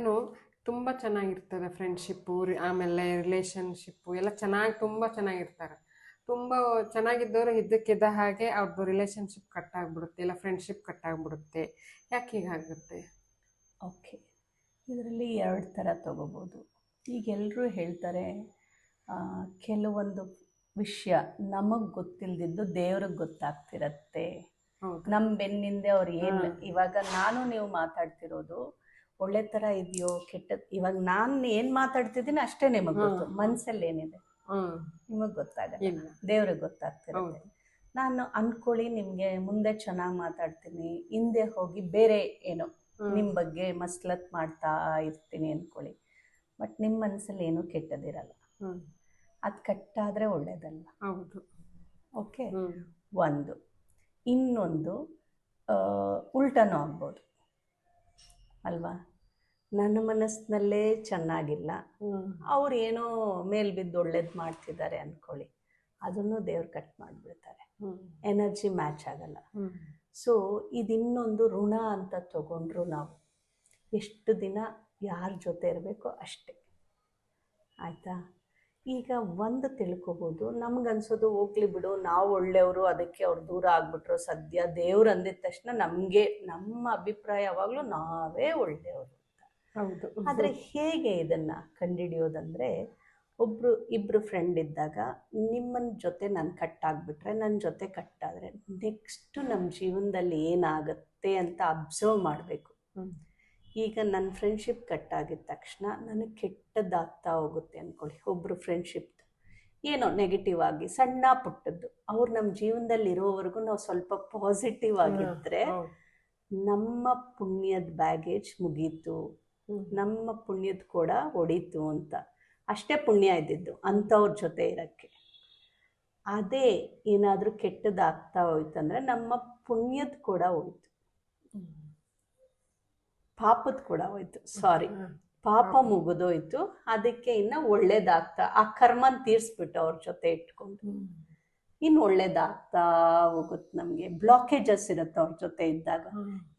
ಏನು ತುಂಬ ಚೆನ್ನಾಗಿರ್ತದೆ ಫ್ರೆಂಡ್ಶಿಪ್ಪು ಆಮೇಲೆ ರಿಲೇಷನ್ಶಿಪ್ಪು ಎಲ್ಲ ಚೆನ್ನಾಗಿ ತುಂಬ ಚೆನ್ನಾಗಿರ್ತಾರೆ. ತುಂಬ ಚೆನ್ನಾಗಿದ್ದವರು ಇದ್ದಕ್ಕಿದ್ದ ಹಾಗೆ ಅವ್ರದ್ದು ರಿಲೇಷನ್ಶಿಪ್ ಕಟ್ ಆಗಿಬಿಡುತ್ತೆ ಇಲ್ಲ ಫ್ರೆಂಡ್ಶಿಪ್ ಕಟ್ ಆಗಿಬಿಡುತ್ತೆ. ಯಾಕೆ ಹೀಗಾಗುತ್ತೆ ಓಕೆ ಇದರಲ್ಲಿ ಎರಡು ಥರ ತಗೋಬೋದು. ಈಗ ಎಲ್ಲರೂ ಹೇಳ್ತಾರೆ ಕೆಲವೊಂದು ವಿಷಯ ನಮಗೆ ಗೊತ್ತಿಲ್ಲದಿದ್ದು ದೇವ್ರಿಗೆ ಗೊತ್ತಾಗ್ತಿರತ್ತೆ. ನಮ್ಮ ಬೆನ್ನಿಂದೆ ಅವ್ರು ಏನು. ಇವಾಗ ನಾನು ನೀವು ಮಾತಾಡ್ತಿರೋದು ಒಳ್ಳೆ ತರ ಇದೆಯೋ ಕೆಟ್ಟ ಇವಾಗ ನಾನು ಏನ್ ಮಾತಾಡ್ತಿದ್ದೀನಿ ಅಷ್ಟೇ ನಿಮಗೆ. ಗೊತ್ತು. ಮನ್ಸಲ್ಲಿ ಏನಿದೆ? ನಿಮಗ್ ಗೊತ್ತಾಗಲ್ಲ. ದೇವ್ರಿಗೆ ಗೊತ್ತಾಗ್ತಿರುತ್ತೆ. ನಾನು ಅನ್ಕೊಳ್ಳಿ ನಿಮಗೆ ಮುಂದೆ ಚೆನ್ನಾಗಿ ಮಾತಾಡ್ತೀನಿ ಹಿಂದೆ ಹೋಗಿ ಬೇರೆ ಏನೋ ನಿಮ್ ನಿಮ್ಮ ಬಗ್ಗೆ ಮಸ್ಲತ್ ಮಾಡ್ತಾ ಇರ್ತೀನಿ ಅನ್ಕೊಳ್ಳಿ. ಬಟ್ ನಿಮ್ಮ ಮನ್ಸಲ್ಲಿ ಏನೂ ಕೆಟ್ಟದಿರಲ್ಲ. ಅದ್ ಕಟ್ಟಾದರೆ ಒಳ್ಳೇದಲ್ಲ ಓಕೆ? ಒಂದು. ಇನ್ನೊಂದು ಉಲ್ಟನೂ ಆಗ್ಬೋದು. ಅಲ್ವಾ? ನನ್ನ ಮನಸ್ಸಿನಲ್ಲೇ ಚೆನ್ನಾಗಿಲ್ಲ. ಅವ್ರು ಏನೋ ಮೇಲ್ ಬಿದ್ದು ಒಳ್ಳೇದು ಮಾಡ್ತಿದ್ದಾರೆ ಅಂದ್ಕೊಳ್ಳಿ ಅದನ್ನು ದೇವ್ರು ಕಟ್ ಮಾಡಿಬಿಡ್ತಾರೆ. ಎನರ್ಜಿ ಮ್ಯಾಚ್ ಆಗಲ್ಲ. ಸೊ ಇದಿನ್ನೊಂದು ಋಣ ಅಂತ ತಗೊಂಡ್ರು ನಾವು. ಎಷ್ಟು ದಿನ ಯಾರ ಜೊತೆ ಇರಬೇಕೋ ಅಷ್ಟೇ. ಆಯಿತಾ? ಈಗ ಒಂದು ತಿಳ್ಕೊಬೋದು. ನಮ್ಗನ್ಸೋದು ಹೋಗ್ಲಿ ಬಿಡು ನಾವು ಒಳ್ಳೆಯವರು ಅದಕ್ಕೆ ಅವ್ರು ದೂರ ಆಗ್ಬಿಟ್ರು ಸದ್ಯ ದೇವ್ರು ಅಂದಿದ ತಕ್ಷಣ ನಮಗೆ ನಮ್ಮ ಅಭಿಪ್ರಾಯ ಯಾವಾಗಲೂ ನಾವೇ ಒಳ್ಳೆಯವರು. ಹೌದು ಆದರೆ ಹೇಗೆ ಇದನ್ನು ಕಂಡುಹಿಡಿಯೋದಂದರೆ ಒಬ್ಬರು ಇಬ್ಬರು ಫ್ರೆಂಡ್ ಇದ್ದಾಗ ನಿಮ್ಮನ್ನ ಜೊತೆ ನಾನು ಕಟ್ ಆಗಿಬಿಟ್ರೆ ನನ್ನ ಜೊತೆ ಕಟ್ಟಾದರೆ ನೆಕ್ಸ್ಟು ನಮ್ಮ ಜೀವನದಲ್ಲಿ ಏನಾಗುತ್ತೆ ಅಂತ ಅಬ್ಸರ್ವ್ ಮಾಡಬೇಕು. ಈಗ ನನ್ನ ಫ್ರೆಂಡ್ಶಿಪ್ ಕಟ್ ಆಗಿದ ತಕ್ಷಣ ನನಗೆ ಕೆಟ್ಟದ್ದಾಗ್ತಾ ಹೋಗುತ್ತೆ ಅಂದ್ಕೊಳ್ಳಿ ಒಬ್ಬರು ಫ್ರೆಂಡ್ಶಿಪ್ ಏನೋ ನೆಗೆಟಿವ್ ಆಗಿ ಸಣ್ಣ ಪುಟ್ಟದ್ದು ಅವ್ರು ನಮ್ಮ ಜೀವನದಲ್ಲಿ ಇರೋವರೆಗೂ ನಾವು ಸ್ವಲ್ಪ ಪಾಸಿಟಿವ್ ಆಗಿದ್ದರೆ ನಮ್ಮ ಪುಣ್ಯದ ಬ್ಯಾಗೇಜ್ ಮುಗೀತು. ನಮ್ಮ ಪುಣ್ಯದ ಕೂಡ ಹೊಡೀತು ಅಂತ. ಅಷ್ಟೇ ಪುಣ್ಯ ಇದ್ದಿದ್ದು ಅಂಥವ್ರ ಜೊತೆ ಇರೋಕ್ಕೆ. ಅದೇ ಏನಾದರೂ ಕೆಟ್ಟದಾಗ್ತಾ ಹೋಯ್ತಂದ್ರೆ ನಮ್ಮ ಪುಣ್ಯದ ಕೂಡ ಹೋಯ್ತು. ಪಾಪದ ಕೂಡ ಹೋಯ್ತು. ಸಾರಿ. ಪಾಪ ಮುಗಿದೋಯ್ತು. ಅದಕ್ಕೆ ಇನ್ನು ಒಳ್ಳೇದಾಗ್ತಾ ಆ ಕರ್ಮನ ತೀರಿಸ್ಬಿಟ್ಟು ಅವ್ರ ಜೊತೆ ಇಟ್ಕೊಂಡು. ಇನ್ನು ಒಳ್ಳೇದಾಗ್ತಾ ಹೋಗುತ್ತೆ ನಮಗೆ. ಬ್ಲಾಕೇಜಸ್ ಇರುತ್ತೆ ಅವ್ರ ಜೊತೆ ಇದ್ದಾಗ.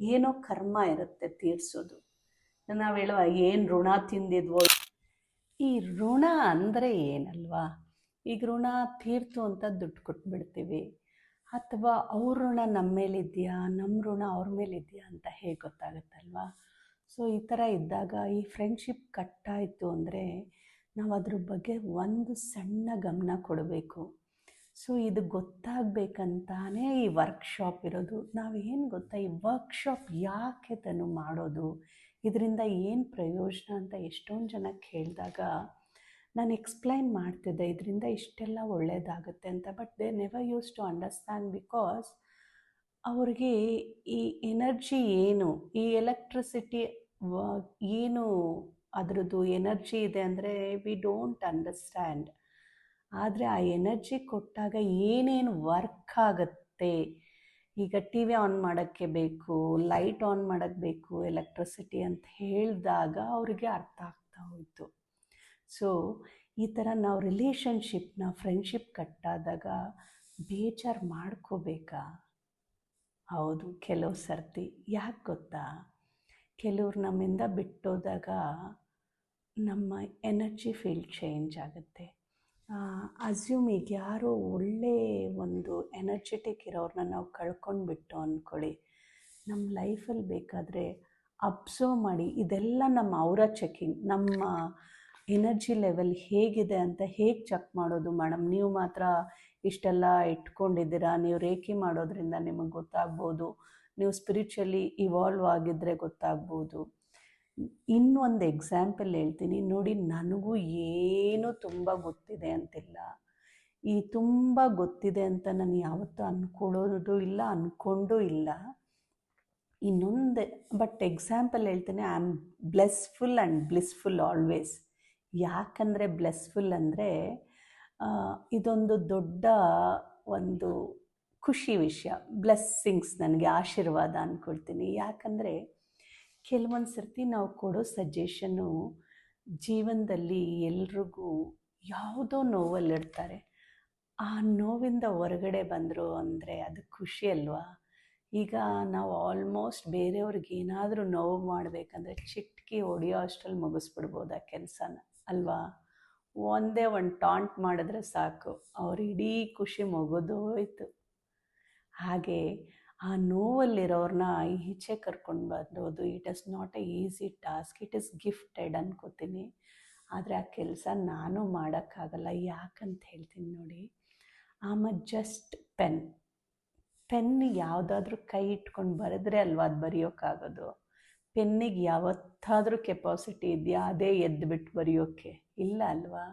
ಏನೋ ಕರ್ಮ ಇರುತ್ತೆ ತೀರ್ಸೋದು. ನಾವು ಹೇಳುವ ಏನು ಋಣ ತಿಂದಿದ್ವೋ? ಈ ಋಣ ಅಂದರೆ ಏನಲ್ವಾ? ಈಗ ಋಣ ತೀರ್ತು ಅಂತ ದುಡ್ಡು ಕೊಟ್ಬಿಡ್ತೀವಿ. ಅಥವಾ ಅವ್ರ ಋಣ ನಮ್ಮ ಮೇಲಿದೆಯಾ? ನಮ್ಮ ಋಣ ಅವ್ರ ಮೇಲಿದೆಯಾ ಅಂತ ಹೇಗೆ ಗೊತ್ತಾಗುತ್ತಲ್ವಾ? ಸೊ ಈ ಥರ ಇದ್ದಾಗ ಈ ಫ್ರೆಂಡ್ಶಿಪ್ ಕಟ್ಟಾಯಿತು ಅಂದರೆ ನಾವು ಅದ್ರ ಬಗ್ಗೆ ಒಂದು ಸಣ್ಣ ಗಮನ ಕೊಡಬೇಕು. ಸೊ ಇದು ಗೊತ್ತಾಗಬೇಕಂತಾನೇ ಈ ವರ್ಕ್ಶಾಪ್ ಇರೋದು. ನಾವು ಏನು ಗೊತ್ತಾ? ಈ ವರ್ಕ್ಶಾಪ್ ಯಾಕೆ ತನು ಮಾಡೋದು? ಇದರಿಂದ ಏನು ಪ್ರಯೋಜನ ಅಂತ ಎಷ್ಟೊಂದು ಜನ ಕೇಳಿದಾಗ ನಾನು ಎಕ್ಸ್ಪ್ಲೈನ್ ಮಾಡ್ತಿದ್ದೆ, ಇದರಿಂದ ಇಷ್ಟೆಲ್ಲ ಒಳ್ಳೆಯದಾಗುತ್ತೆ ಅಂತ but they never use to understand because ಅವ್ರಿಗೆ ಈ ಎನರ್ಜಿ ಏನು, ಈ ಎಲೆಕ್ಟ್ರಿಸಿಟಿ ಏನು ಅದರದ್ದು ಎನರ್ಜಿ ಇದೆ ಅಂದರೆ ವಿ ಡೋಂಟ್ ಅಂಡರ್ಸ್ಟ್ಯಾಂಡ್ ಆದರೆ ಆ ಎನರ್ಜಿ ಕೊಟ್ಟಾಗ ಏನೇನು ವರ್ಕ್ ಆಗುತ್ತೆ ಈಗ ಟಿ ವಿ ಆನ್ ಮಾಡೋಕ್ಕೆ ಬೇಕು ಲೈಟ್ ಆನ್ ಮಾಡೋಕ್ಕೆ ಬೇಕು ಎಲೆಕ್ಟ್ರಿಸಿಟಿ ಅಂತ ಹೇಳಿದಾಗ ಅವರಿಗೆ ಅರ್ಥ ಆಗ್ತಾ ಹೋಯಿತು. ಸೊ ಈ ಥರ ನಾವು ರಿಲೇಷನ್ಶಿಪ್ನ ಫ್ರೆಂಡ್ಶಿಪ್ ಕಟ್ಟಾದಾಗ ಬೇಜಾರು ಮಾಡ್ಕೋಬೇಕಾ? ಹೌದು, ಕೆಲವು ಸರ್ತಿ. ಯಾಕೆ ಗೊತ್ತಾ? ಕೆಲವ್ರು ನಮ್ಮಿಂದ ಬಿಟ್ಟೋದಾಗ ನಮ್ಮ ಎನರ್ಜಿ ಫೀಲ್ಡ್ ಚೇಂಜ್ ಆಗುತ್ತೆ. ಅಸ್ಯೂಮ್ ಈಗ ಯಾರೋ ಒಳ್ಳೆ ಒಂದು ಎನರ್ಜೆಟಿಕ್ ಇರೋರನ್ನ ನಾವು ಕಳ್ಕೊಂಡ್ಬಿಟ್ಟು ಅಂದ್ಕೊಳ್ಳಿ ನಮ್ಮ ಲೈಫಲ್ಲಿ ಬೇಕಾದರೆ ಅಬ್ಸರ್ವ್ ಮಾಡಿ, ಇದೆಲ್ಲ ನಮ್ಮ ಅವರ ಚೆಕಿಂಗ್ ನಮ್ಮ ಎನರ್ಜಿ ಲೆವೆಲ್ ಹೇಗಿದೆ ಅಂತ ಹೇಗೆ ಚೆಕ್ ಮಾಡೋದು ಮೇಡಮ್ ನೀವು ಮಾತ್ರ ಇಷ್ಟೆಲ್ಲ ಇಟ್ಕೊಂಡಿದ್ದೀರಾ? ನೀವು ರೇಖಿ ಮಾಡೋದ್ರಿಂದ ನಿಮಗೆ ಗೊತ್ತಾಗ್ಬೋದು. ನೀವು ಸ್ಪಿರಿಚುವಲಿ ಇವಾಲ್ವ್ ಆಗಿದ್ದರೆ ಗೊತ್ತಾಗ್ಬೋದು. ಇನ್ನೊಂದು ಎಕ್ಸಾಂಪಲ್ ಹೇಳ್ತೀನಿ. ನೋಡಿ, ನನಗೂ ಏನೂ ತುಂಬ ಗೊತ್ತಿದೆ ಅಂತಿಲ್ಲ. ಈ ತುಂಬ ಗೊತ್ತಿದೆ ಅಂತ ನಾನು ಯಾವತ್ತೂ ಅಂದ್ಕೊಳ್ಳೋದು ಇಲ್ಲ ಅಂದ್ಕೊಂಡೂ ಇಲ್ಲ. ಇನ್ನೊಂದು ಬಟ್ ಎಕ್ಸಾಂಪಲ್ ಹೇಳ್ತೀನಿ. I am blessful and blissful always ಯಾಕಂದರೆ ಬ್ಲೆಸ್ಫುಲ್ ಅಂದರೆ ಇದೊಂದು ದೊಡ್ಡ ಒಂದು ಖುಷಿ ವಿಷಯ. ಬ್ಲೆಸ್ಸಿಂಗ್ಸ್ ನನಗೆ ಆಶೀರ್ವಾದ ಅಂದ್ಕೊಳ್ತೀನಿ ಯಾಕಂದರೆ ಕೆಲವೊಂದು ಸರ್ತಿ ನಾವು ಕೊಡೋ ಸಜೆಷನ್ನು ಜೀವನದಲ್ಲಿ ಎಲ್ರಿಗೂ ಯಾವುದೋ ನೋವಲ್ಲಿರ್ತಾರೆ ಆ ನೋವಿಂದ ಹೊರಗಡೆ ಬಂದರು ಅಂದರೆ ಅದು ಖುಷಿ ಅಲ್ವಾ? ಈಗ ನಾವು ಆಲ್ಮೋಸ್ಟ್ ಬೇರೆಯವ್ರಿಗೆ ಏನಾದರೂ ನೋವು ಮಾಡಬೇಕಂದ್ರೆ ಚಿಟ್ಕಿ ಹೊಡೆಯೋ ಅಷ್ಟರಲ್ಲಿ ಮುಗಿಸ್ಬಿಡ್ಬೋದು ಆ ಕೆಲಸನ, ಅಲ್ವಾ? ಒಂದೇ ಒಂದು ಟಾಂಟ್ ಮಾಡಿದ್ರೆ ಸಾಕು. ಅವ್ರ ಇಡೀ ಖುಷಿ ಮುಗಿದೋಯ್ತು ಹಾಗೆ ಆ ನೋವಲ್ಲಿರೋರನ್ನ ಈಚೆ ಕರ್ಕೊಂಡು ಬರೋದು it is not a easy task it is gifted ಅನ್ಕೋತೀನಿ. ಆದರೆ ಆ ಕೆಲಸ ನಾನು ಮಾಡೋಕ್ಕಾಗಲ್ಲ. ಯಾಕಂತ ಹೇಳ್ತೀನಿ ನೋಡಿ ಆಮ ಜಸ್ಟ್ ಪೆನ್ ಪೆನ್ ಯಾವುದಾದ್ರೂ ಕೈ ಇಟ್ಕೊಂಡು ಬರೆದ್ರೆ ಅಲ್ವಾ ಅದು ಬರೆಯೋಕ್ಕಾಗೋದು ಪೆನ್ನಿಗೆ ಯಾವತ್ತಾದರೂ ಕೆಪಾಸಿಟಿ ಇದೆಯಾ, ಅದೇ ಎದ್ದುಬಿಟ್ಟು ಬರೆಯೋಕ್ಕೆ ಇಲ್ಲ ಅಲ್ವಾ?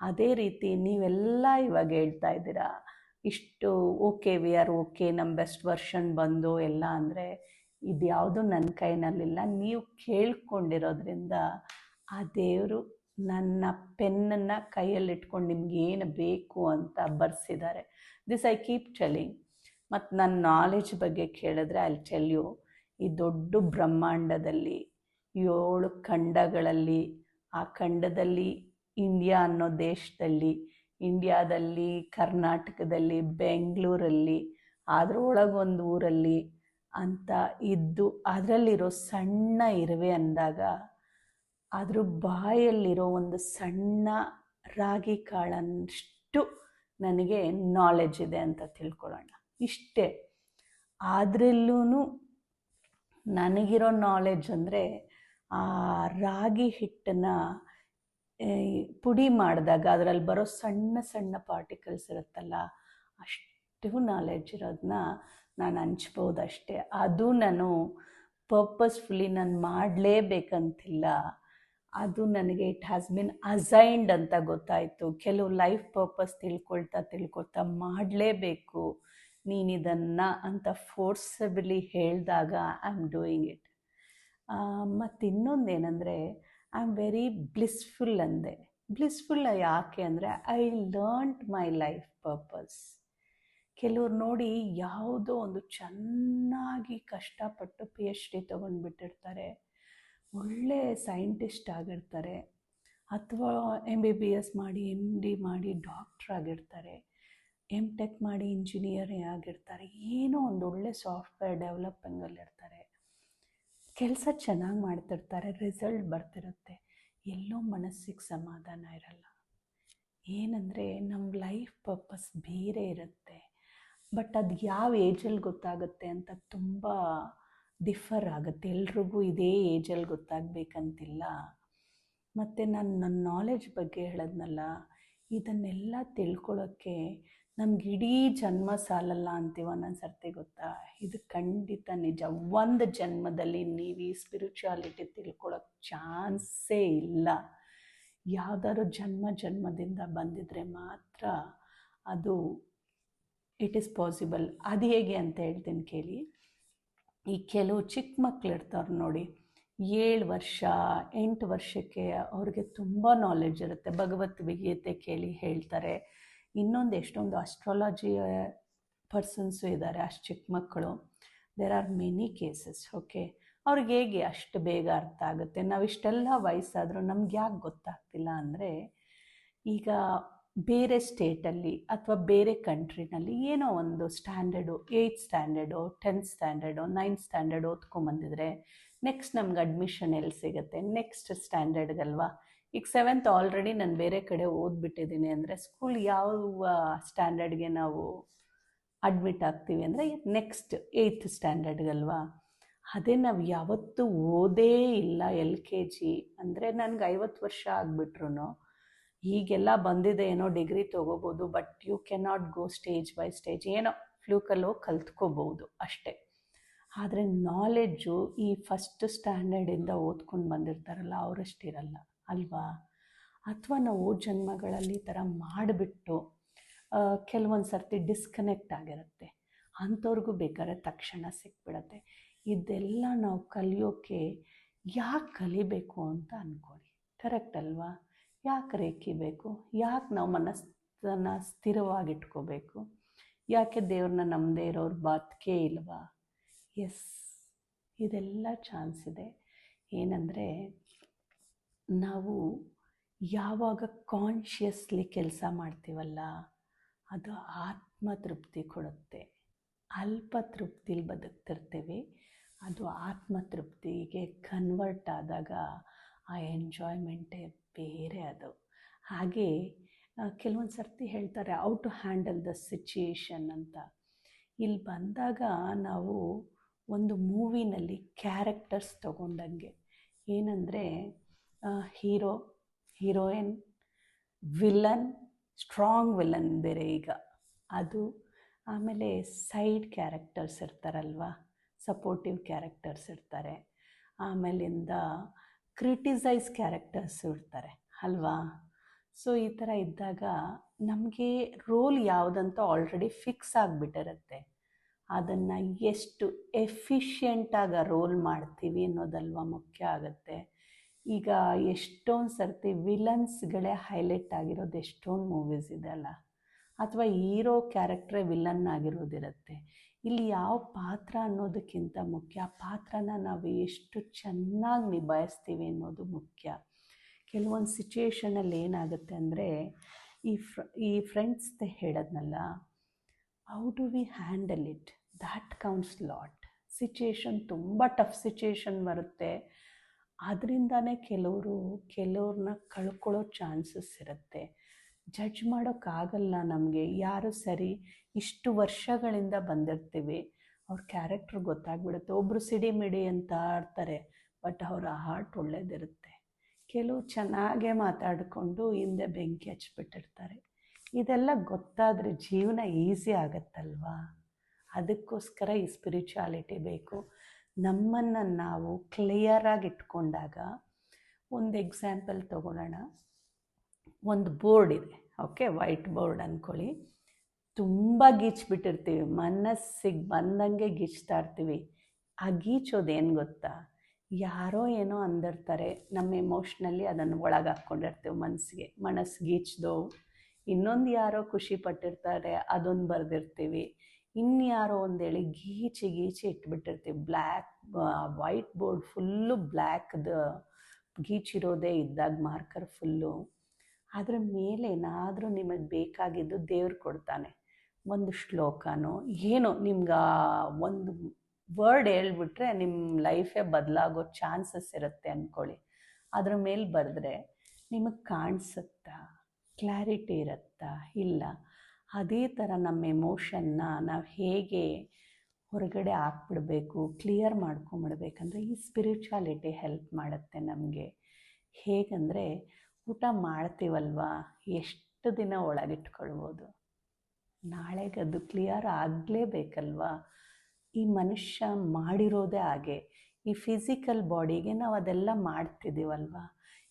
ಅದೇ ರೀತಿ ನೀವೆಲ್ಲ ಇವಾಗ ಹೇಳ್ತಾ ಇದ್ದೀರಾ ಇಷ್ಟು ಓಕೆ ವಿ ಆರ್ ಓಕೆ ನಮ್ಮ ಬೆಸ್ಟ್ ವರ್ಷನ್ ಬಂದು ಎಲ್ಲ ಅಂದರೆ ಇದು ಯಾವುದು ನನ್ನ ಕೈನಲ್ಲಿಲ್ಲ. ನೀವು ಕೇಳ್ಕೊಂಡಿರೋದ್ರಿಂದ ಆ ದೇವರು ನನ್ನ ಪೆನ್ನನ್ನು ಕೈಯಲ್ಲಿಟ್ಕೊಂಡು ನಿಮ್ಗೆ ಏನು ಬೇಕು ಅಂತ ಬರೆಸಿದ್ದಾರೆ. ದಿಸ್ ಐ ಕೀಪ್ ಟೆಲಿಂಗ್ ಮತ್ತು ನನ್ನ ನಾಲೆಜ್ ಬಗ್ಗೆ ಕೇಳಿದ್ರೆ ಅಲ್ಲಿ ಟೆಲ್ ಯು ಈ ದೊಡ್ಡ ಬ್ರಹ್ಮಾಂಡದಲ್ಲಿ ಏಳು ಖಂಡಗಳಲ್ಲಿ ಆ ಖಂಡದಲ್ಲಿ ಇಂಡಿಯಾ ಅನ್ನೋ ದೇಶದಲ್ಲಿ ಇಂಡಿಯಾದಲ್ಲಿ, ಕರ್ನಾಟಕದಲ್ಲಿ, ಬೆಂಗಳೂರಲ್ಲಿ ಅದರೊಳಗೊಂದು ಊರಲ್ಲಿ ಅಂತ ಇದ್ದು ಅದರಲ್ಲಿರೋ ಸಣ್ಣ ಇರುವೆ ಅಂದಾಗ ಅದ್ರ ಬಾಯಲ್ಲಿರೋ ಒಂದು ಸಣ್ಣ ರಾಗಿ ಕಾಳಷ್ಟು ನನಗೆ ನಾಲೆಜ್ ಇದೆ ಅಂತ ತಿಳ್ಕೊಳ್ಳೋಣ. ಇಷ್ಟೇ. ಆದ್ರಲ್ಲೂ ನನಗಿರೋ ನಾಲೆಜ್ ಅಂದರೆ ಆ ರಾಗಿ ಹಿಟ್ಟನ್ನು ಪುಡಿ ಮಾಡಿದಾಗ ಅದರಲ್ಲಿ ಬರೋ ಸಣ್ಣ ಸಣ್ಣ ಪಾರ್ಟಿಕಲ್ಸ್ ಇರುತ್ತಲ್ಲ, ಅಷ್ಟು ನಾಲೆಡ್ಜ್ ಇರೋದನ್ನ ನಾನು ಹಂಚ್ಬೋದು ಅಷ್ಟೇ ಅದು ನಾನು ಪರ್ಪಸ್ಫುಲಿ ನಾನು ಮಾಡಲೇಬೇಕಂತಿಲ್ಲ. ಅದು ನನಗೆ ಇಟ್ ಹ್ಯಾಸ್ ಬಿನ್ ಅಸೈನ್ಡ್ ಅಂತ ಗೊತ್ತಾಯಿತು. ಕೆಲವು ಲೈಫ್ ಪರ್ಪಸ್ ತಿಳ್ಕೊಳ್ತಾ ತಿಳ್ಕೊಳ್ತಾ ಮಾಡಲೇಬೇಕು. ನೀನಿದನ್ನು ಅಂತ ಫೋರ್ಸಬಲಿ ಹೇಳಿದಾಗ ಐ ಆಮ್ ಡೂಯಿಂಗ್ ಇಟ್ ಮತ್ತು ಇನ್ನೊಂದೇನೆಂದರೆ ಐ ಆಮ್ ವೆರಿ ಬ್ಲಿಸ್ಫುಲ್ ಅಂದೆ. ಬ್ಲಿಸ್ಫುಲ್ ಯಾಕೆ ಅಂದರೆ I learned my life purpose ಕೆಲವ್ರು ನೋಡಿ ಯಾವುದೋ ಒಂದು ಚೆನ್ನಾಗಿ ಕಷ್ಟಪಟ್ಟು ಪಿ ಎಚ್ ಡಿ ತೊಗೊಂಡ್ಬಿಟ್ಟಿರ್ತಾರೆ, ಒಳ್ಳೆ ಸೈಂಟಿಸ್ಟ್ ಆಗಿರ್ತಾರೆ, ಅಥವಾ ಎಂ ಬಿ ಬಿ ಎಸ್ ಮಾಡಿ ಎಂ ಡಿ ಮಾಡಿ ಡಾಕ್ಟ್ರ್ ಆಗಿರ್ತಾರೆ ಎಂ ಟೆಕ್ ಮಾಡಿ ಇಂಜಿನಿಯರೇ ಆಗಿರ್ತಾರೆ, ಏನೋ ಒಂದು ಒಳ್ಳೆ ಸಾಫ್ಟ್ವೇರ್ ಡೆವಲಪಿಂಗಲ್ಲಿರ್ತಾರೆ ಕೆಲಸ ಚೆನ್ನಾಗಿ ಮಾಡ್ತಿರ್ತಾರೆ ರಿಸಲ್ಟ್ ಬರ್ತಿರುತ್ತೆ. ಎಲ್ಲೋ ಮನಸ್ಸಿಗೆ ಸಮಾಧಾನ ಇರಲ್ಲ. ಏನಂದರೆ ನಮ್ಮ ಲೈಫ್ ಪರ್ಪಸ್ ಬೇರೆ ಇರುತ್ತೆ. ಬಟ್ ಅದು ಯಾವ ಏಜಲ್ಲಿ ಗೊತ್ತಾಗುತ್ತೆ ಅಂತ ತುಂಬ ಡಿಫರ್ ಆಗುತ್ತೆ. ಎಲ್ರಿಗೂ ಇದೇ ಏಜಲ್ಲಿ ಗೊತ್ತಾಗಬೇಕಂತಿಲ್ಲ. ಮತ್ತು ನಾನು ನನ್ನ ನಾಲೆಜ್ ಬಗ್ಗೆ ಹೇಳದ್ನಲ್ಲ, ಇದನ್ನೆಲ್ಲ ತಿಳ್ಕೊಳ್ಳೋಕ್ಕೆ ನಮ್ಗೆ ಇಡೀ ಜನ್ಮ ಸಾಲಲ್ಲ ಅಂತೀವ ಒಂದೊಂದು ಸರ್ತಿ ಗೊತ್ತಾ? ಇದು ಖಂಡಿತ ನಿಜ. ಒಂದು ಜನ್ಮದಲ್ಲಿ ನೀವು ಈ ಸ್ಪಿರಿಚುಯಾಲಿಟಿ ತಿಳ್ಕೊಳ್ಳೋಕೆ ಚಾನ್ಸೇ ಇಲ್ಲ. ಯಾವುದಾದ್ರು ಜನ್ಮ ಜನ್ಮದಿಂದ ಬಂದಿದ್ರೆ ಮಾತ್ರ ಅದು ಇಟ್ ಈಸ್ ಪಾಸಿಬಲ್ ಅದು ಹೇಗೆ ಅಂತ ಹೇಳ್ತೀನಿ ಕೇಳಿ. ಈ ಕೆಲವು ಚಿಕ್ಕ ಮಕ್ಳು ಇರ್ತಾವ್ರು ನೋಡಿ, ಏಳು ವರ್ಷ, ಎಂಟು ವರ್ಷಕ್ಕೆ ಅವ್ರಿಗೆ ತುಂಬ ನಾಲೆಡ್ಜ್ ಇರುತ್ತೆ. ಭಗವದ್ಗೀತೆ ಕೇಳಿ ಹೇಳ್ತಾರೆ. ಇನ್ನೊಂದು ಎಷ್ಟೊಂದು ಅಸ್ಟ್ರಾಲಜಿ ಪರ್ಸನ್ಸು ಇದ್ದಾರೆ ಅಷ್ಟು ಚಿಕ್ಕ ಮಕ್ಕಳು. There are many cases okay ಅವ್ರಿಗೆ ಹೇಗೆ ಅಷ್ಟು ಬೇಗ ಅರ್ಥ ಆಗುತ್ತೆ? ನಾವು ಇಷ್ಟೆಲ್ಲ ವಯಸ್ಸಾದರೂ ನಮ್ಗೆ ಯಾಕೆ ಗೊತ್ತಾಗ್ತಿಲ್ಲ ಅಂದರೆ, ಈಗ ಬೇರೆ ಸ್ಟೇಟಲ್ಲಿ ಅಥವಾ ಬೇರೆ ಕಂಟ್ರಿನಲ್ಲಿ ಏನೋ ಒಂದು standard eighth standard tenth standard ninth standard ಓದ್ಕೊಂಬಂದಿದ್ರೆ next ನಮ್ಗೆ ಅಡ್ಮಿಷನ್ ಎಲ್ಲಿ ಸಿಗುತ್ತೆ? ನೆಕ್ಸ್ಟ್ ಸ್ಟ್ಯಾಂಡರ್ಡ್ಗಲ್ವಾ ಈಗ ಸೆವೆಂತ್ ಆಲ್ರೆಡಿ ನಾನು ಬೇರೆ ಕಡೆ ಓದ್ಬಿಟ್ಟಿದ್ದೀನಿ ಅಂದರೆ ಸ್ಕೂಲ್ ಯಾವ ಸ್ಟ್ಯಾಂಡರ್ಡ್ಗೆ ನಾವು ಅಡ್ಮಿಟ್ ಆಗ್ತೀವಿ ಅಂದರೆ ನೆಕ್ಸ್ಟ್ ಏಯ್ತ್ ಸ್ಟ್ಯಾಂಡರ್ಡ್ಗಲ್ವಾ ಅದೇ ನಾವು ಯಾವತ್ತೂ ಓದೇ ಇಲ್ಲ ಎಲ್ ಕೆ ಜಿ ಅಂದರೆ ನನಗೆ ಐವತ್ತು ವರ್ಷ ಆಗಿಬಿಟ್ರು ಈಗೆಲ್ಲ ಬಂದಿದೆ ಏನೋ ಡಿಗ್ರಿ ತೊಗೋಬೋದು but you can not go stage by stage ಏನೋ ಫ್ಲೂಕಲ್ಲೋ ಹೋಗಿ ಕಲ್ತ್ಕೋಬೋದು ಅಷ್ಟೇ. ಆದರೆ ನಾಲೆಡ್ಜು ಈ ಫಸ್ಟ್ ಸ್ಟ್ಯಾಂಡರ್ಡಿಂದ ಓದ್ಕೊಂಡು ಬಂದಿರ್ತಾರಲ್ಲ, ಅವರಷ್ಟಿರಲ್ಲ. ಅಲ್ವಾ? ಅಥವಾ ನಾವು ಜನ್ಮಗಳಲ್ಲಿ ಈ ಥರ ಮಾಡಿಬಿಟ್ಟು ಕೆಲವೊಂದು ಸರ್ತಿ ಡಿಸ್ಕನೆಕ್ಟ್ ಆಗಿರುತ್ತೆ. ಅಂಥವ್ರಿಗೂ ಬೇಕಾದ್ರೆ ತಕ್ಷಣ ಸಿಕ್ಬಿಡತ್ತೆ. ಇದೆಲ್ಲ ನಾವು ಕಲಿಯೋಕ್ಕೆ ಯಾಕೆ ಕಲಿಬೇಕು ಅಂತ ಅಂದ್ಕೊಳ್ಳಿ ಕರೆಕ್ಟ್ ಅಲ್ವಾ? ಯಾಕೆ ರೇಖಿ ಬೇಕು? ಯಾಕೆ ನಾವು ಮನಸ್ಸನ್ನು ಸ್ಥಿರವಾಗಿಟ್ಕೋಬೇಕು? ಯಾಕೆ ದೇವ್ರನ್ನ ನಮ್ಮದೇ ಇರೋರು ಬದುಕೇ ಇಲ್ವಾ? ಎಸ್ ಇದೆಲ್ಲ ಚಾನ್ಸ್ ಇದೆ. ಏನಂದರೆ ನಾವು ಯಾವಾಗ ಕಾನ್ಷಿಯಸ್ಲಿ ಕೆಲಸ ಮಾಡ್ತೀವಲ್ಲ, ಅದು ಆತ್ಮ ತೃಪ್ತಿ ಕೊಡುತ್ತೆ. ಅಲ್ಪ ತೃಪ್ತಿಲಿ ಬದುಕ್ತಿರ್ತೀವಿ, ಅದು ಆತ್ಮ ತೃಪ್ತಿಗೆ ಕನ್ವರ್ಟ್ ಆದಾಗ ಆ ಎಂಜಾಯ್ಮೆಂಟೇ ಬೇರೆ ಅದು. ಹಾಗೆ ಕೆಲವೊಂದು ಸರ್ತಿ ಹೇಳ್ತಾರೆ ಔ ಟು ಹ್ಯಾಂಡಲ್ ದ ಸಿಚುಯೇಷನ್ ಅಂತ. ಇಲ್ಲಿ ಬಂದಾಗ ನಾವು ಒಂದು ಮೂವಿನಲ್ಲಿ ಕ್ಯಾರೆಕ್ಟರ್ಸ್ ತಗೊಂಡಂಗೆ. ಏನಂದರೆ hero, heroine, villain, strong villain ಬೇರೆ ಈಗ. ಅದು ಆಮೇಲೆ ಸೈಡ್ ಕ್ಯಾರೆಕ್ಟರ್ಸ್ ಇರ್ತಾರಲ್ವ, ಸಪೋರ್ಟಿವ್ ಕ್ಯಾರೆಕ್ಟರ್ಸ್ ಇರ್ತಾರೆ. ಆಮೇಲಿಂದ ಕ್ರಿಟಿಸೈಸ್ ಕ್ಯಾರೆಕ್ಟರ್ಸ್ ಇರ್ತಾರೆ, ಅಲ್ವಾ? ಸೊ, ಈ ಥರ ಇದ್ದಾಗ ನಮಗೆ ರೋಲ್ ಯಾವುದಂತ ಆಲ್ರೆಡಿ ಫಿಕ್ಸ್ ಆಗಿಬಿಟ್ಟಿರುತ್ತೆ. ಅದನ್ನು ಎಷ್ಟು ಎಫಿಷಿಯೆಂಟಾಗಿ ರೋಲ್ ಮಾಡ್ತೀವಿ ಅನ್ನೋದಲ್ವ ಮುಖ್ಯ ಆಗುತ್ತೆ. ಈಗ ಎಷ್ಟೊಂದು ಸರ್ತಿ ವಿಲನ್ಸ್ಗಳೇ ಹೈಲೈಟ್ ಆಗಿರೋದು ಎಷ್ಟೊಂದು ಮೂವೀಸ್ ಇದೆ ಅಲ್ಲ ಅಥವಾ ಹೀರೋ ಕ್ಯಾರೆಕ್ಟ್ರೇ ವಿಲನ್ ಆಗಿರೋದಿರುತ್ತೆ. ಇಲ್ಲಿ ಯಾವ ಪಾತ್ರ ಅನ್ನೋದಕ್ಕಿಂತ ಮುಖ್ಯ, ಆ ಪಾತ್ರನ ನಾವು ಎಷ್ಟು ಚೆನ್ನಾಗಿ ನಿಭಾಯಿಸ್ತೀವಿ ಅನ್ನೋದು ಮುಖ್ಯ. ಕೆಲವೊಂದು ಸಿಚುಯೇಷನಲ್ಲಿ ಏನಾಗುತ್ತೆ ಅಂದರೆ, ಈ ಫ್ರ, ಈ friends ಹೇಳೋದ್ನಲ್ಲ how do we handle it that counts lot situation ತುಂಬ ಟಫ್ ಸಿಚುಯೇಷನ್ ಬರುತ್ತೆ. ಅದರಿಂದನೇ ಕೆಲವರು ಕೆಲವ್ರನ್ನ ಕಳ್ಕೊಳ್ಳೋ ಚಾನ್ಸಸ್ ಇರುತ್ತೆ. ಜಡ್ಜ್ ಮಾಡೋಕ್ಕಾಗಲ್ಲ ನಮಗೆ. ಯಾರು ಸರಿ, ಇಷ್ಟು ವರ್ಷಗಳಿಂದ ಬಂದಿರ್ತೀವಿ. ಅವ್ರ ಕ್ಯಾರೆಕ್ಟ್ರ್ ಗೊತ್ತಾಗ್ಬಿಡುತ್ತೆ. ಒಬ್ಬರು ಸಿಡಿಮಿಡಿ ಅಂತ ಆಡ್ತಾರೆ, ಬಟ್ ಅವರ ಹಾರ್ಟ್ ಒಳ್ಳೇದಿರುತ್ತೆ. ಕೆಲವು ಚೆನ್ನಾಗೇ ಮಾತಾಡಿಕೊಂಡು ಹಿಂದೆ ಬೆಂಕಿ ಹಚ್ಚಿಬಿಟ್ಟಿರ್ತಾರೆ ಇದೆಲ್ಲ ಗೊತ್ತಾದರೆ ಜೀವನ ಈಸಿ ಆಗತ್ತಲ್ವಾ? ಅದಕ್ಕೋಸ್ಕರ ಈ ಸ್ಪಿರಿಚುಯಾಲಿಟಿ ಬೇಕು. ನಮ್ಮನ್ನು ನಾವು ಕ್ಲಿಯರಾಗಿ ಇಟ್ಕೊಂಡಾಗ ಒಂದು ಎಕ್ಸಾಂಪಲ್ ತಗೊಳ್ಳೋಣ ಒಂದು ಬೋರ್ಡ್ ಇದೆ ಓಕೆ ವೈಟ್ ಬೋರ್ಡ್ ಅಂದ್ಕೊಳ್ಳಿ ತುಂಬ ಗೀಚ್ಬಿಟ್ಟಿರ್ತೀವಿ, ಮನಸ್ಸಿಗೆ ಬಂದಂಗೆ ಗೀಚ್ತಾ ಇರ್ತೀವಿ. ಆ ಗೀಚೋದೇನು ಗೊತ್ತಾ? ಯಾರೋ ಏನೋ ಅಂದಿರ್ತಾರೆ, ನಮ್ಮ ಎಮೋಷ್ನಲ್ಲಿ ಅದನ್ನು ಒಳಗೆ ಹಾಕ್ಕೊಂಡಿರ್ತೀವಿ ಮನಸ್ಸಿಗೆ ಮನಸ್ಸು ಗೀಚ್ದೋ, ಇನ್ನೊಂದು ಯಾರೋ ಖುಷಿ ಪಟ್ಟಿರ್ತಾರೆ, ಅದೊಂದು ಬರೆದಿರ್ತೀವಿ. ಇನ್ಯಾರೋ ಒಂದೇಳಿ ಗೀಚೆ ಗೀಚೆ ಇಟ್ಬಿಟ್ಟಿರ್ತೀವಿ. ಬ್ಲ್ಯಾಕ್ ವೈಟ್ ಬೋರ್ಡ್ ಫುಲ್ಲು ಬ್ಲ್ಯಾಕ್ದು ಗೀಚಿರೋದೇ ಇದ್ದಾಗ ಮಾರ್ಕರ್ ಫುಲ್ಲು. ಅದ್ರ ಮೇಲೆ ಏನಾದರೂ ನಿಮಗೆ ಬೇಕಾಗಿದ್ದು ದೇವ್ರು ಕೊಡ್ತಾನೆ. ಒಂದು ಶ್ಲೋಕನೋ, ಏನೋ ನಿಮ್ಗೆ ಒಂದು ವರ್ಡ್ ಹೇಳ್ಬಿಟ್ರೆ ನಿಮ್ಮ ಲೈಫೇ ಬದಲಾಗೋ ಚಾನ್ಸಸ್ ಇರುತ್ತೆ ಅಂದ್ಕೊಳ್ಳಿ ಅದ್ರ ಮೇಲೆ ಬರೆದ್ರೆ ನಿಮಗೆ ಕಾಣಿಸುತ್ತಾ? ಕ್ಲಾರಿಟಿ ಇರುತ್ತಾ? ಇಲ್ಲ. ಅದೇ ಥರ ನಮ್ಮ ಎಮೋಷನ್ನ ನಾವು ಹೇಗೆ ಹೊರಗಡೆ ಹಾಕ್ಬಿಡ್ಬೇಕು ಕ್ಲಿಯರ್ ಮಾಡ್ಕೊಂಬಿಡ್ಬೇಕಂದ್ರೆ ಈ ಸ್ಪಿರಿಚುವಾಲಿಟಿ ಹೆಲ್ಪ್ ಮಾಡುತ್ತೆ ನಮಗೆ. ಹೇಗಂದರೆ ಊಟ ಮಾಡ್ತೀವಲ್ವಾ? ಎಷ್ಟು ದಿನ ಒಳಗಿಟ್ಕೊಳ್ಬೋದು? ನಾಳೆಗೆ ಅದು ಕ್ಲಿಯರ್ ಆಗಲೇಬೇಕಲ್ವಾ? ಈ ಮನುಷ್ಯ ಮಾಡಿರೋದೇ ಹಾಗೆ. ಈ ಫಿಸಿಕಲ್ ಬಾಡಿಗೆ ನಾವು ಅದೆಲ್ಲ ಮಾಡ್ತಿದ್ದೀವಲ್ವ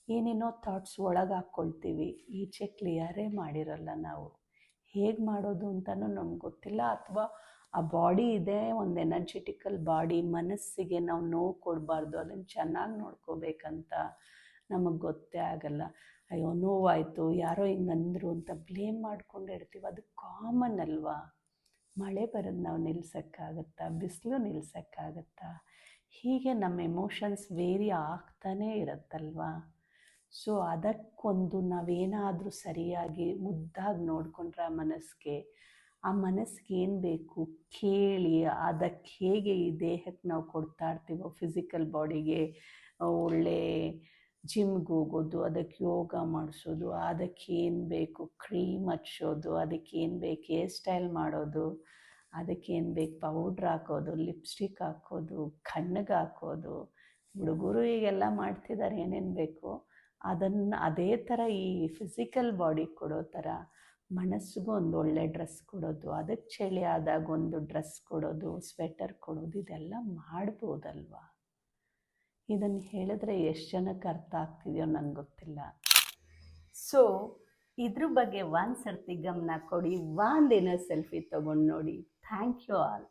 ಏನೇನೋ ಥಾಟ್ಸ್ ಒಳಗೆ ಹಾಕ್ಕೊಳ್ತೀವಿ. ಈಚೆ ಕ್ಲಿಯರೇ ಮಾಡಿರಲ್ಲ ನಾವು. ಹೇಗೆ ಮಾಡೋದು ಅಂತಲೂ ನಮ್ಗೆ ಗೊತ್ತಿಲ್ಲ. ಅಥವಾ ಆ ಬಾಡಿ ಇದೆ, ಒಂದು ಎನರ್ಜೆಟಿಕಲ್ ಬಾಡಿ, ಮನಸ್ಸಿಗೆ ನಾವು ನೋವು ಕೊಡಬಾರ್ದು, ಅದನ್ನು ಚೆನ್ನಾಗಿ ನೋಡ್ಕೋಬೇಕಂತ ನಮಗೆ ಗೊತ್ತೇ ಆಗಲ್ಲ. ಅಯ್ಯೋ, ನೋವಾಯಿತು, ಯಾರೋ ಹಿಂಗೆ ಅಂದರು ಅಂತ ಬ್ಲೇಮ್ ಮಾಡ್ಕೊಂಡು ಇರ್ತೀವಿ. ಅದು ಕಾಮನ್ ಅಲ್ವಾ? ಮಳೆ ಬರೋದು ನಾವು ನಿಲ್ಸೋಕ್ಕಾಗತ್ತಾ? ಬಿಸಿಲು ನಿಲ್ಸೋಕ್ಕಾಗತ್ತಾ? ಹೀಗೆ ನಮ್ಮ ಎಮೋಷನ್ಸ್ ವೇರಿ ಆಗ್ತಾನೇ ಇರುತ್ತಲ್ವಾ? ಸೊ ಅದಕ್ಕೊಂದು ನಾವೇನಾದರೂ ಸರಿಯಾಗಿ ಮುದ್ದಾಗಿ ನೋಡಿಕೊಂಡ್ರೆ ಆ ಮನಸ್ಸಿಗೆ ಆ ಮನಸ್ಸಿಗೆ ಏನು ಬೇಕು ಕೇಳಿ, ಅದಕ್ಕೆ ಹೇಗೆ ಈ ದೇಹಕ್ಕೆ ನಾವು ಕೊಡ್ತಾ ಇರ್ತೀವೋ ಫಿಸಿಕಲ್ ಬಾಡಿಗೆ ಒಳ್ಳೆ ಜಿಮ್ಗೆ ಹೋಗೋದು, ಅದಕ್ಕೆ ಯೋಗ ಮಾಡಿಸೋದು, ಅದಕ್ಕೆ ಏನು ಬೇಕು ಕ್ರೀಮ್ ಹಚ್ಚೋದು, ಅದಕ್ಕೆ ಏನು ಬೇಕು ಹೇರ್ ಸ್ಟೈಲ್ ಮಾಡೋದು, ಅದಕ್ಕೆ ಏನು ಬೇಕು ಪೌಡ್ರ್ ಹಾಕೋದು ಲಿಪ್ಸ್ಟಿಕ್ ಹಾಕೋದು, ಕಣ್ಣಿಗೆ ಹಾಕೋದು. ಹುಡುಗರು ಈಗೆಲ್ಲ ಮಾಡ್ತಿದ್ದಾರೆ, ಏನೇನು ಬೇಕು? ಅದನ್ನು ಅದೇ ಥರ ಈ ಫಿಸಿಕಲ್ ಬಾಡಿ ಕೊಡೋ ಥರ ಮನಸ್ಸಿಗೂ ಒಂದು ಒಳ್ಳೆ ಡ್ರೆಸ್ ಕೊಡೋದು ಅದಕ್ಕೆ ಚಳಿ ಆದಾಗ ಒಂದು ಡ್ರೆಸ್ ಕೊಡೋದು ಸ್ವೆಟರ್ ಕೊಡೋದು, ಇದೆಲ್ಲ ಮಾಡ್ಬೋದಲ್ವಾ? ಇದನ್ನು ಹೇಳಿದ್ರೆ ಎಷ್ಟು ಜನಕ್ಕೆ ಅರ್ಥ ಆಗ್ತಿದೆಯೋ ನಂಗೆ ಗೊತ್ತಿಲ್ಲ. ಸೊ ಇದ್ರ ಬಗ್ಗೆ ಒಂದು ಸರ್ತಿ ಗಮನ ಕೊಡಿ, ಒಂದಿನ ಸೆಲ್ಫಿ ತೊಗೊಂಡು ನೋಡಿ. Thank you all